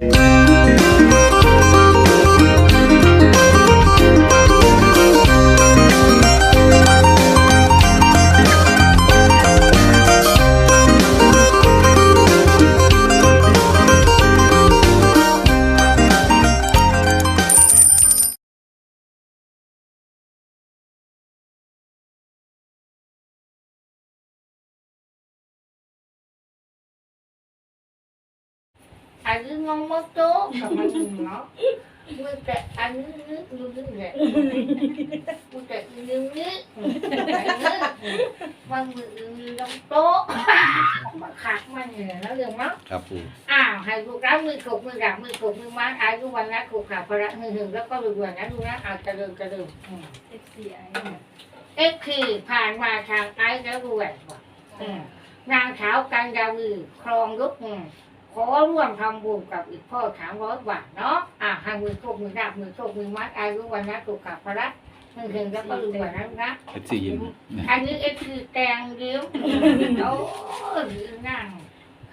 Yeah. อันนี้งงมากโจ๊กทำไมมึงเนาะมึงแต่อันนี้นึกนึกนึกแหละมึงแต่อันนี้นึกมันมืออื่นลงโต๊ะมาขัดมันเนี่ยแล้วเรื่องมั้งครับปูอ้าวให้ลูกรักมือขบมือดับมือขบมือมัดอายุวันนะขบขาพระหึงหึงแล้วก็รวยๆนะดูนะเอาจะเดิมจะเดิม FCI เอ็กคือผ่านมาทางไอ้แล้วรวยว่ะอืมนางสาวกันดาวีครองลุกอืม ขอร่วมทำบุญกับอีกพ่อสามร้อยบาทเนาะอ่าให้มือโชคมือดับมือโชคมือมัดอายุวันนะขบขาพระหึงหึงแล้วก็รวยๆนะลูกนะเอฟซียิ้มอันนี้เอ็กคือแตงเลี้ยวโอ้ยนั่ง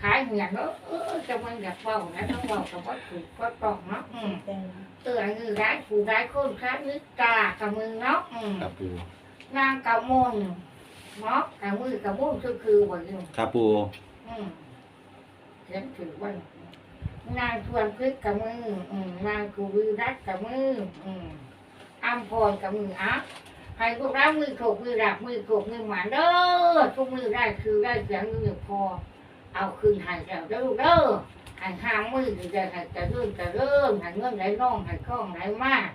ขายเหงียนแล้วเออจะมันอยากเฝ้านะต้องเฝ้ากับว่าถูกก็ต้องเนาะอืมเอออันนี้ร้ายผู้ร้ายคนค้านึกตากับมือเนาะอืมครับปูนางกับมนเนาะกับมือกับมุนคือคือวันนี้ครับปูอืม เขียนถือวันนางชวนพฤกกับมืออืมนางกูวิรัตกับมืออืมอัมพรกับมืออะให้พวกเรามือโขกมือดับมือโขกมือหมาเด้อทุกมือได้คือได้เสียงมือพอ เอาคืนหายแล้วเด้อเด้อหายห้ามมือจะให้จะเริ่มจะเริ่มหายเงินไหลน่องหายคล่องไหลมาก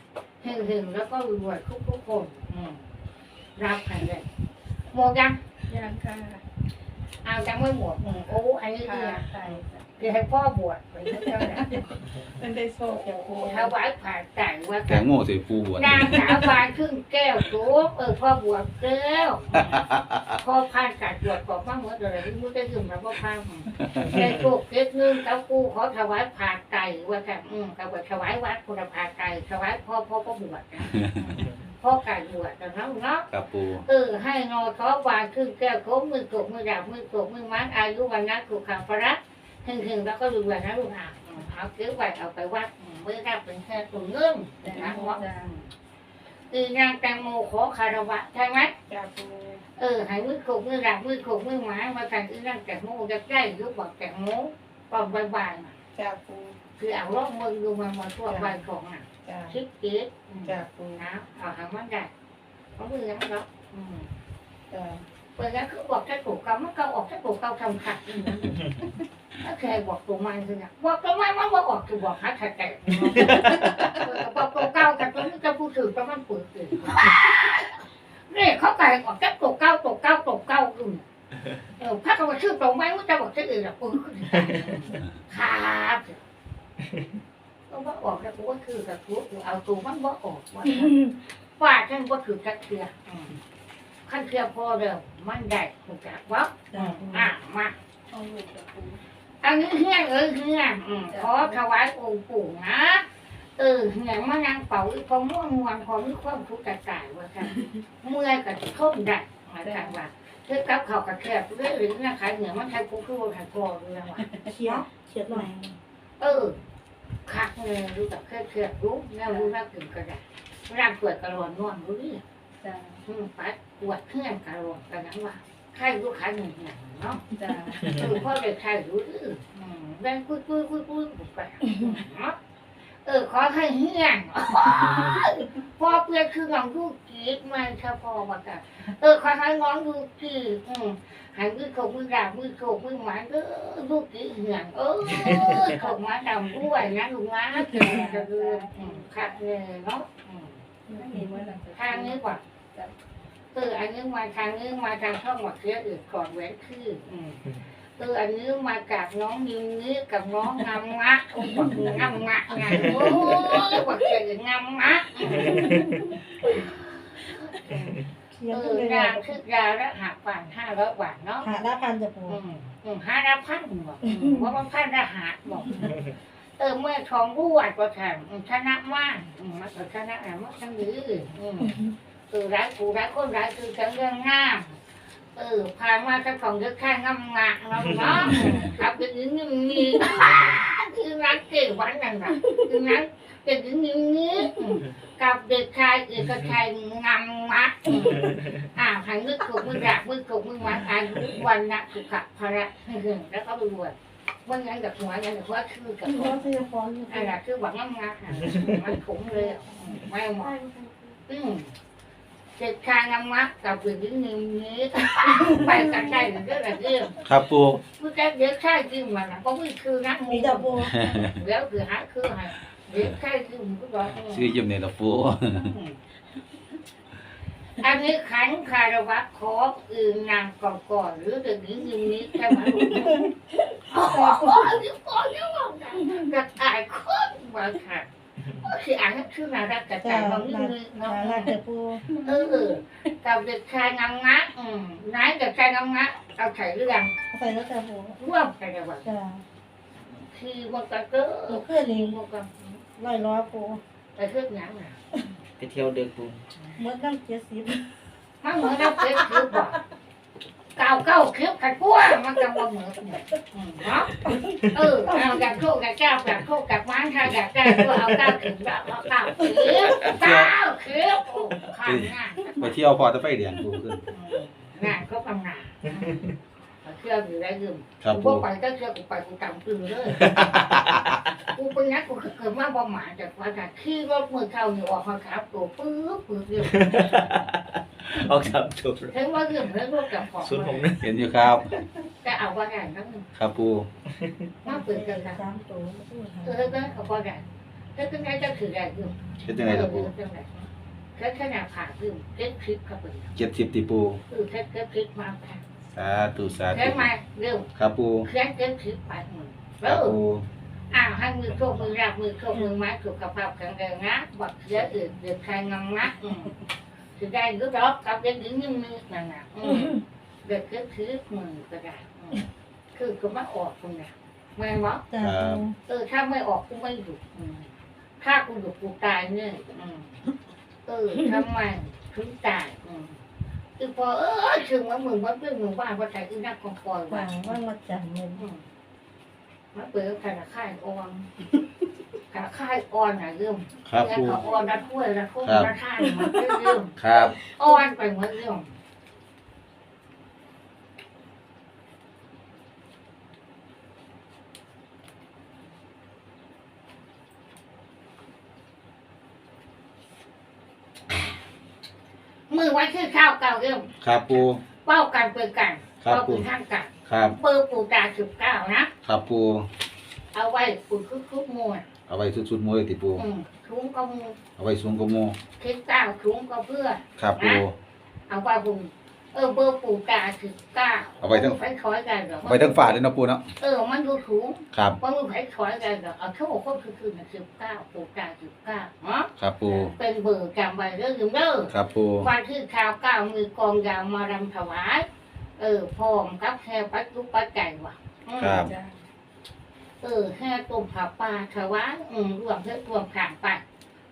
เฮงเฮงแล้วก็รวยทุกทุกคน อืมรับหายเลยหมดยังยังค่ะ เอาจังไม่หมดอืมโอ้อันนี้ค่ะคือใช่คือให้พ่อบวชไปเท่านั้นมันได้โชคจากครูถวายผ่าจ่ายว่าแตงโมใส่ปูบวชนางสาวบานครึ่งแก้วสูงเออพ่อบวชแก้วพอผ่านการตรวจก่อนมาเหมือนอะไรมึงได้ยืมแล้วก็พังแต่โชคเก็บเงินกับกูขอถวายผ่าไก่ว่าแต่อืมกับว่าถวายวัดคุณผ่าไก่ถวายพ่อพ่อก็บวชนะ พ่อไก่บวชแต่เนาะเนาะครับปูเออให้นอท้อวางขึ้นแก้วโค้งมือกบมือดาบมือกบมือมัดอายุวันนั้นถูกขังพระหึงหึงแล้วก็ดูวันนั้นลูกอะอืมเอาเก็บไว้เอาไปวัดอืมมือรับเป็นแค่ตัวเงินแต่นะนะว่าจ้าคือนางแตงโมขอคารวะใช่ไหมจ้าครูเออให้มือโขกมือดักมือโขกมือหมามากันที่นั่งแตงโมจะใกล้ยุบบอกแตงโมตอนบ่ายๆน่ะจ้าครูคือเอาล่องมือดูมันมาทั่วใบของอะ จ้าชิปเก๊กจ้าครูนะเอาหางมันได้เขามือยังรับอืมจ้าเปิดแล้วคือบอกแค่ถูกเก่ามันเก่าออกแค่ถูกเก่าทำขัดอืมถ้าใครบอกตัวมันคือเนี่ยบอกตัวมันมันบอกออกคือบอกหาขัดแต่บอกตัวเก่ากันตัวนี้จะพูดถึงตัวมันเปิดตื่นเนี่ยเขาไก่ออกแค่ตัวเก่าตัวเก่าตัวเก่าอืมเออพระก็มาชื่อตรงไหมว่าจะบอกชื่ออื่นหรอกปืนครับ ก็ว่าออกแล้วกูว่าคือกับกูกูเอาตัวมันว่าออกว่าฟาดฉันว่าถือกัดเทียอืมขั้นเทียพอเดิมมันใหญ่ถูกจักว่าจ้าครูอะมาเอาลูกจ้าครูอันนี้เฮี้ยงเอ้ยเฮี้ยงอืมขอถวายองค์ปู่นะเออเฮี้ยงมานั่งเป่าอีกพอม่วงมวนพอมีความทุกข์กระจายว่าค่ะเมื่อยกับท่มได้มาจังว่าคือกับเขาวกับแคบเรื่อยหรือนะขายเหนือมันใช้กูคือว่าขายกอเรื่องว่ะเชียร์เชียร์หน่อยเออ คักเลยรู้จักแค่แคบรู้แน่รู้น่าถึงกระดาษร่างปวดกระโหลกนอนรู้ดิจ้าอืมปัดปวดเครื่องกระโหลกกันนั้นว่าใครรู้ขายหนึ่งอย่างเนาะจ้าเออพ่อเด็กใครรู้ดิอืมแรงคุยคุยคุยคุยกูไปเนาะ เออขอให้เฮี้ยนพ่อเพื่อนคือน้องลูกกีดมันเฉพาะว่ากันเออขอให้น้องลูกกีดอืมหายมือโขกมือดาบมือโขกมือหมาเออลูกกี่เหี่ยงเออโขกหมาดำด้วยนะลุงนะเจอจะเรืออืมขาดเลยเนาะอืมไม่มีเมื่อหลังทางนี้กว่าเอออันนี้มาทางนี้มาทางช่องหมดเสียอื่นก่อนแหวนคืออืม เอออันนี้มาจากน้องยิงนี้กับน้องงามงะโอ้บอกงามงะไงโอ้ยบอกเจองามงะเออนางคือยาและหักผ่านห้าร้อยบาทเนาะหาหน้าพันจ้าครูอืมอืมหารับพันบอกว่ามันพันได้หาบอกเออเมื่อทองรู้วัดก็แข่งชนะมากมมันก็ชนะอะไรมันทั้งดีอืมเออร้ายกูร้ายคนร้ายคือจังเรื่องงาม เออผ่ามาเจะของเยอะแค่งามงะเราเนาะครับเป็นอย่างนี้นี่คือรักเก่งวันนั่นนะคือนั้นเก่งถึงนิ้วนี้อืมกับเด็กชายเอกชัยงามมัดอืมอ่าหันมือขบมือรักมือขบมือมัดอายุวันนะสุขภาระแล้วก็รวยวันนั้นกับหัวนั้นกับหัวคือกับหัวว่าเสียฟอนอยู่อันนั้นคือหวังงามๆอะมันขมเลยไม่หมดอืม เด็กชายงามมัดกับเด็กหญิงนิ้วนี้ไปกันได้หรือเรื่องอะไรเรื่องครับปูผู้แก่เด็กชายจริงมันนะเพราะมันคือนักมีมูแต่ปูแล้วคือหาคือหาเด็กชายจริงก็บอกชื่อยิ้มเนี่ยละปูอันนี้ขันคารวะขออื่นนางก่อนก่อนหรือเด็กหญิงยิงนี้แค่มาลูกโอ้โหเดี๋ยวก่อนเดี๋ยวก่อนจะตายคนมาค่ะ คืออ่านชื่อนารักกระจาจ้ายบางนิดลานึงเนาะลาแต่ปูเออกับเด็กชายงามงะอืมนายกับชายงามงะเอาใส่เรื่องใส่แล้วแต่ปูร่วมกันเลยว่าจ้าคือมันก็เกิตัวดเพื่อนเองมันก็ร้อยร้อยปูไปเรื่องหนังอะไปเที่ยวเด็กปูเมื่อตั้งเจ็ดสิบมันเหมือนเราเป็นคือบอก เก่าเก้าคลิปกันกลัวมันก็บ่เหมือนเนี่ยอืมเนาะเออเอาอยากโชคอยากแก้วอยากโชคอยากมันถ้าอยากได้ก็เอาเก้าคลิปแล้วเอาเก้าคลิปเก้าคลิปโอ้ข้างหน้าไปเที่ยวพอจะไฟแดงปูขึ้นอืมงานก็ทำงาน เชื่ออยู่ได้ยืมครับกูปู ไปก็เชื่อกูไปกูจำตื่นเลยกูเป็นนักกูเกิดมาบ่หมายจากว่าจากขี่รถมือเข้าอยู่ออกมาครับตัวปื๊บปื๊บเดียวออกครับจบเห็นว่าเรื่องเรื่องรถกับของศูนย์หกหนึ่งเห็นอยู่ครับจะเอาว่าไงทั้งครับปูมาเปิดกันนะสามตัวปูเออแล้วเอาว่าไงแล้วก็ไงจะถืออะไรอยู่เห็นยังไงละปูแค่ขนาดผ่าอยู่เก็บคลิปเข้าไปเจ็ดสิบตีปู คือแค่เก็บคลิปมาแค่ สาธุสาแค่ธุมาเร็วครับปูแค่เก็บคลิปไปหมดคแล้รับวปูอ้าวให้มือโชคมือรับมือโชคมือไม้สุขภาพแข็งแรงนะบักเสียอื่นเดือดใครงงนะอืมถือได้หรือดอกกับเด็กหญิงนิ่มๆนั่นน่ะอืมเด็กคือถือมือก็ได้อืมคือก็มาออกคุณน่ะไม่บอกจ้าปูเออถ้าไม่ออกกูไม่หยุดอืมถ้ากูหยุดกูตายเนี่ยอืมเออทำไมถึงตายอืม คือพอเออถึงว่ามึงว่าเพื่อนมึงว่าว่าใจอีนักของปล่อยหวัว่ะงว่ามาจันเลยอืมมาเปิดธนาคารออนธนาคารออนน่ะเรื่องครับแล้วปูก็ออนระถ้วยระทุ่งครับระท่านมันเรื่องครับ ออนไปหมดเรื่อง มือไว้คือข้าวเก่าเรื่องครับปูเป้ากันเปิดกันครับเป้าปูเป็นข้างกันครับเปิดปูตาสิบเก้านะครับปูเอาไว้ปูคุกคุกมวยเอาไว้สุดๆมวยติปูอืมถุงก็มูเอาไว้สูงกว่าโมคิดเก้าถุงก็เพื่อครับปูเอาไว้บุญ เออเบอร์ปูตาสิบเก้าเอาไว้ทั้ง ไฟถอยกันเหรอเอาไว้ทั้งฝาด้วยเนาะปูเนาะเออมันดูถุงครับมันดูไฟถอยกันเหรอเอาเท่ากับคนคือคือสิบเก้าปูตาสิบเก้าเนาะครับปูเป็นเบอร์จำไว้เรื่องเด้อครับปูวันที่ข่าวเก้ามือกองยาวมารำถวาย เออพร้อมกับแค่ปัจจุปัจจัยว่ะอืม ครับจ้าเออแค่ตุ่มผักปลาถวายอืมรวมเพื่อรวมขางไป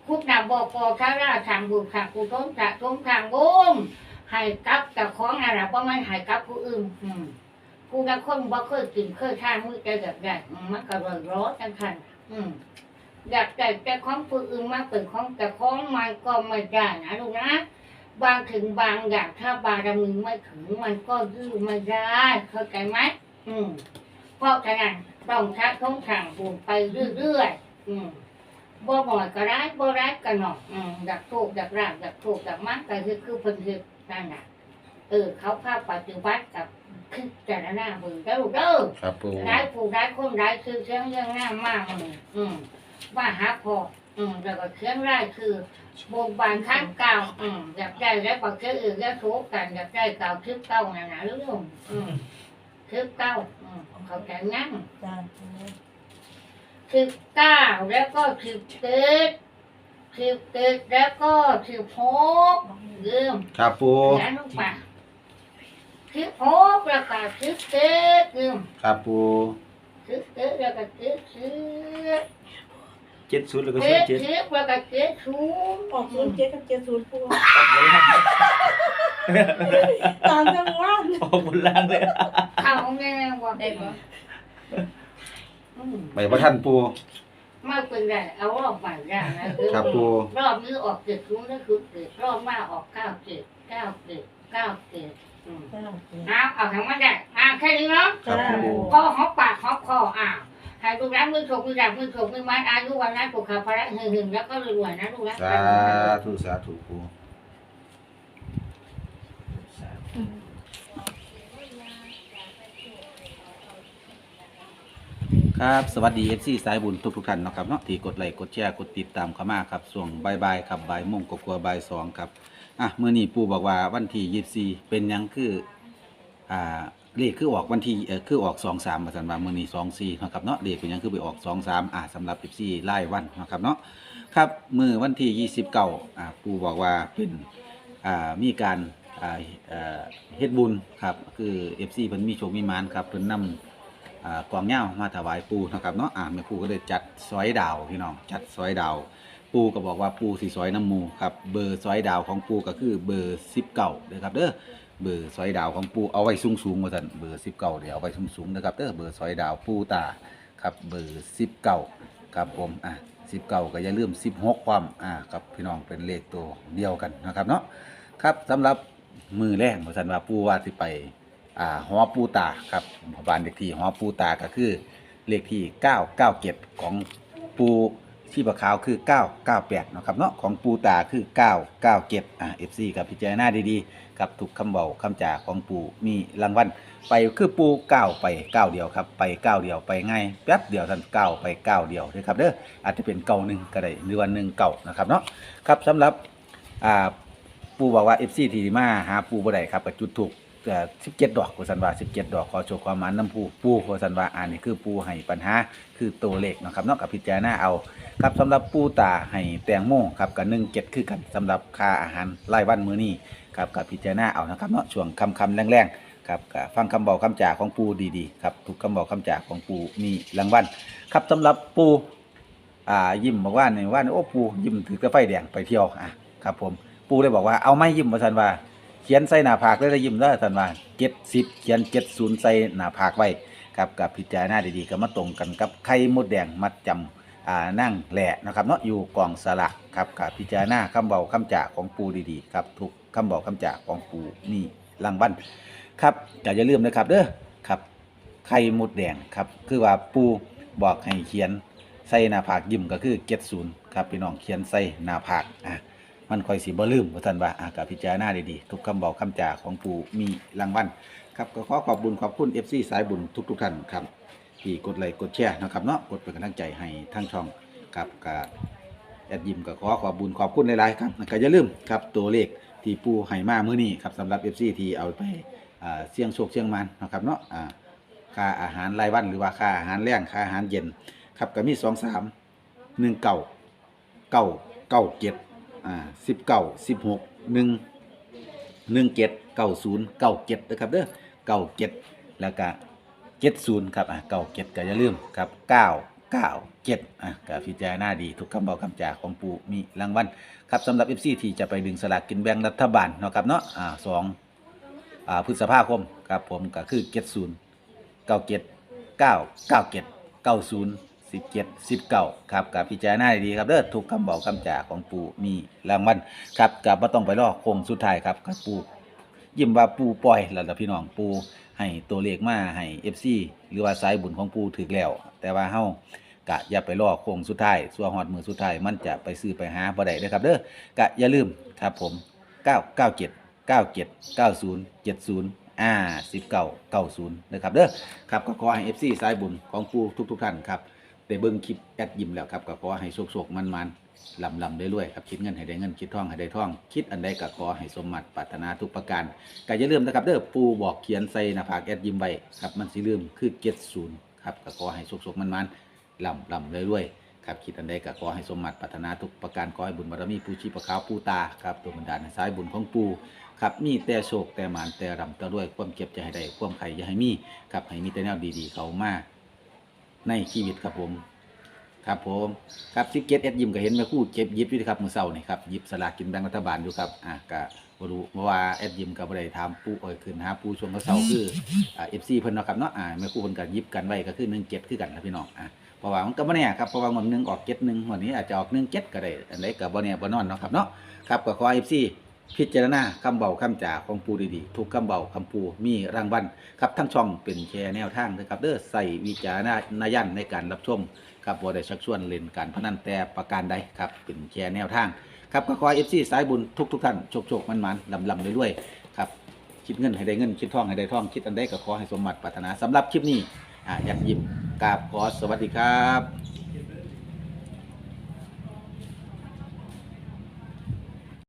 คุกนำบอกอข้าราชทางบุญขางกุศลจะทงทางบุญ ให้กับกับของอะไรเพราะไม่ให้กับผู้อื่นอืมผู้ละคนบ่เคยกินเคยทานมือแต่แบบแบบมันก็เลยร้อนกันคันอืมอยากแต่แต่ของผู้อื่นมาเป็นของแต่ของมันก็ไม่ได้นะลูกนะบางถึงบางอย่างถ้าบารมีไม่ถึงมันก็ยื้อไม่ได้เข้าใจไหมอืมเพราะฉะนั้นต้องชักต้องทางบุญไปเรื่อยๆอืมบ่บ่อยก็ได้บ่ได้ก็หนอกอืมอยากโชคอยากราบอยากโชคอยากมันก็คือคือเพิ่นคือ นั่นน่ะ เออ เขาพาปฏิบัติกับคือแต่ละหน้ามือเด้อเด้อครับปูได้ผู้ได้คนได้คือเชียงเรื่องหน้ามากเลยอืมว่าหาพออืมแล้วก็เชียงรายคือบนบานข้างเก่าอืมอยากได้แล้วก็เชื่ออื่นแล้วทุกกันอยากได้เก่าคลิปเก่าน่ะนะลูกอืมคลิปเก่าอืมเขาใจงั้นจ้าปูคลิปเก้าแล้วก็คลิปเจ็ด คลิปเจ็ดแล้วก็คลิปหกลืมครับปูเขียนลงไปคลิปหกแล้วก็คลิปเจ็ดลืมครับปูคลิปเจ็ดแล้วก็คลิปเจ็ดเจ็ดศูนย์แล้วก็เจ็ศูนดย์เจ็ดเจ็ดแล้วก็เจ็ดศูนย์ออกศูนย์เจ็ดกับเจ็ดศูนย์ปูออกบนล่างตามจังหวะออกบนล่างเลยเขาแน่ว่าได้ปะมอืมไปบ่ทันปู ไม่เป็นไรเอารอบใหม่ได้นะครับปูรอบนี้ออกเจ็ดคุ้มก็คือเจ็ดรอบหน้าออกเก้าเจ็ดเก้าเจ็ดเก้าเจ็ดอืมเก้าเจ็ดเอาเอาทั้งหมดได้อ่าแค่นี้เนาะครับปูพอหอมปากหอมคออ่าให้ลูกรักมือถกมือดับมือถกมือไม้อายุวันนั้นปกขาพระหึงหึงแล้วก็รวยๆนะลูกรักสาธุสาธุปู ครับสวัสดี FC สายบุญทุกทุกท่านนะครับเนาะที่กดไลค์กดแชร์กดติดตามเข้ามาครับช่วงบ่ายครับบายโมงกว่าๆบ่ายสองครับอะเมื้อนี้ปู่บอกว่าวันที่24เป็นหยังคืออ่าเลขคือออกวันที่เออคือออก23ว่าซั่นว่ามื้อนี้24เนะครับเนาะเลขเป็นหยังคือไปออก23อ่าสำหรับ FC รายวันนะครับเนาะครับมื้อวันที่29อ่าปู่บอกว่าเป็นอ่ามีการอ่าเอ่อเฮ็ดบุญครับคือ FC เพิ่นมีโชคมีหมานครับเพิ่นนำ อ่ากวางเหย้ามาถวายปูนะครับเนาะอ่าแม่ปูก็เลยจัดซอยดาวพี่น้องจัดซอยดาว ปูก็บอกว่าปูสีซอยน้ำมูครับเบอร์ซอยดาวของปูก็คือเบอร์สิบเก้าเด้อครับเด้อเบอร์ซอยดาวของปูเอาไว้สูงสูงๆว่าสันเบอร์สิบเก้าเดี๋ยวเอาไว้สูงสูงนะครับเด้อเบอร์ซอยดาวปูตาครับเบอร์สิบเก้าครับผมอะสิบเก้าก็อย่าลืมสิบหกความอ่าครับพี่น้องเป็นเลขตัวเดียวกันนะครับเนาะครับสำหรับมือแรกว่าสันว่าปูว่าสิไป อ่าหอปูตาครับบ้านเลขที่หอปูตาก็คือเลขที่ 997 ของปูชีพขาวคือ 998นะครับเนาะของปูตาคือ 997อ่า FC กับพิจารณาดีๆกับทุกคำเบาคำจาของปูมีรางวัลไปคือปูก้าวไปก้าวเดียวครับไปก้าวเดียวไปง่ายแป๊บเดียวท่านก้าวไปก้าวเดียวนะครับเด้ออาจจะเป็นเก่าหนึ่งก็ได้หรือวันหนึ่งเก่านะครับเนาะครับสำหรับอ่าปูบอกว่า FC ทีมาหาปูบ่ได้ครับก็จุดถูก สิบเจ็ดดอกโคสันว่าสิบเจ็ดดอกขอโชว์ความหมันน้ำปูปูโคสันว่าอันนี้คือปูให้ปัญหาคือตัวเลขนะครับนอกกับพิจารณาเอาครับสำหรับปูตาให้แตงโมครับกับหนึ่งเจ็ดคือกันสำหรับค่าอาหารรายวันมื้อนี้ครับกับพิจารณาเอานะครับเนาะช่วงคำคำๆแรงๆ ครับกับฟังคำบอกคำจาของปูดีๆครับทุกคำบอกคำจาของปูมีรางวัลครับสำหรับปูอ่ายิ้มบอกว่าในว่าโอ้ปูยิ้มถือกระไฟแดงไปเที่ยวอะครับผมปูเลยบอกว่าเอาไม่ยิ้มมาสันว่า เขียนใส่หน้าผากเลยได้ยิ้มได้ท่านว่าเจ็ดสิบเขียนเจ็ดศูนย์ใส่หน้าผากไว้ครับกับพิจารณาดีๆก็มาตรงกันกับไข่มดแดงมัดจำอ่านั่งแหล่นะครับเนาะอยู่กองสลากครับกับพิจารณาคำเบาคำจ่าของปูดีๆครับทุกคำบอกคำจ่าของปูมีรางวัลครับอย่าลืมนะครับเด้อครับไข่มดแดงครับคือว่าปูบอกให้เขียนใส่หน้าผากยิ้มก็คือเจ็ดศูนย์ครับพี่น้องเขียนใส่หน้าผากอะ มันคอยสิบ่ลืมว่าท่านว่าอากาพิจารณาดีๆทุกคำบอกคำจาของปู่มีรางวัลครับก็ขอขอบบุญขอบคุณ FC สายบุญทุกๆท่านครับที่กดไลค์กดแชร์นะครับเนาะกดเป็นกำลังใจให้ทั้งช่องครับกับแอดยิมก็ขอขอบบุญขอบคุณหลายๆครับก็อย่าลืมครับตัวเลขที่ปู่ให้มามื้อนี้ครับสำหรับ FC ที่เอาไปเสี่ยงโชคเสี่ยงมันนะครับเนาะอาค่าอาหารรายวันหรือว่าค่าอาหารแรงค่าอาหารเย็นครับก็มี2 3 1เก่าเก้าเก้าเจ็ด อ่าสิบเก้าสิบหกหนึ่งหนึ่งเจ็ดเก้าศูนย์เก้าเจ็ดนะครับเด้อเก้าเจ็ดแล้วก็เจ็ดศูนย์ครับอะเก้าเจ็ดก็อย่าลืมครับเก้าเก้าเจ็ดอะก็พิจารณาดีทุกคำบอกคำจาของปู่มีรางวัลครับสำหรับ FC ที่จะไปดึงสลากกินแบ่งรัฐบาลเนาะครับเนาะอ่าสองอ่าพฤษภาคมครับผมก็คือเจ็ดศูนย์เก้าเจ็ดเก้าเก้าเจ็ดเก้าศูนย์ สิบเจ็ดสิบเก้าครับกับพิจารณาดีๆครับเด้อทุกคำบอกคำจ่าของปู่มีรางวัลครับกับว่าต้องไปรอโค้งสุดท้ายครับกับปู่ยิ้มว่าปู่ปล่อยแล้วล่ะพี่น้องปู่ให้ตัวเลขมาให้เอฟซีหรือว่าสายบุญของปู่ถึกแล้ว แต่ว่าเฮากะอย่าไปรอโค้งสุดท้ายสัวฮอดมือสุดท้ายมันจะไปซื้อไปหาบ่ได้เด้อครับเด้อกะอย่าลืมครับผม 997 97 90 70อ่า19 90นะครับเด้อครับก็ขอให้ FC สายบุญของปูทุกๆท่านครับ ได้เบิ่งคลิปแอดยิ้มแล้วครับก็ขอให้โชคๆมันๆลำลำได้รวยๆครับคิดเงินให้ได้เงินคิดท่องให้ได้ท่อง คิดอันใดก็ขอให้สมหมัติปรารถนาทุกประการก็อย่าลืมนะครับเด้อปูบอกเขียนใส่หน้าผากแอดยิ้มไว้ครับมันสิลืมคือ70ครับก็ขอให้โชคๆมันๆลำลำได้รวยๆครับคิดอันใดก็ขอให้สมหมัติปรารถนาทุกประการขอให้บุญบารมีปูชีพขาวปูตาครับตัวบันดาให้สายบุญของปูครับมีแต่โชคแต่หมานแต่รำแต่รวยความเก็บจะให้ได้ความไข่อย่าให้มีครับให้มีแต่แนวดีๆ เขามา ในชีวิตครับผม ครับผมครับซิเก็ตเอ็ดยิมก็เห็นแม่คู่เก็บยิบอยู่ครับมือเช้านี่ครับยิบสลากกินแบ่งรัฐบาลอยู่ครับอะก็บรู้เพราะว่าเอ็ดยิมก็บ่ได้ถามปู่เอ้ยขึ้นหาปู่ช่วงเช้าคืออ่า FC เพิ่นเนาะครับเนาะอ่าแม่คู่เพิ่นก็หยิบกันไว้ก็คือ17คือกันนะพี่น้องอะเพราะว่ามันก็บ่แน่ครับเพราะว่าหมดนึงออก71วันนี้อาจจะออก17ก็ได้อันใดก็บ่แน่บ่นอนเนาะครับเนาะครับก็ขอ FC พิจารณาคำเบาคำจ่าของปูดีๆ ทุกคำเบาคำปูมีรางวัลครับทั้งช่องเป็นแชร์แนวทางนะครับเด้อใส่วิจารณญาณในการรับชมครับบ่ได้ชักชวนเล่นการพนันแต่ประการใดครับเป็นแชร์แนวทางครับก็ขอเอฟซีสายบุญทุกทุกๆท่านโชคโชคมันมันลำลำเรวยๆครับคิดเงินให้ได้เงินคิดท่องให้ได้ท่องคิดอันใดก็ขอให้สมบัติปรารถนาสำหรับคลิปนี้อ่าอยากยิ้มกราบขอสวัสดีครับ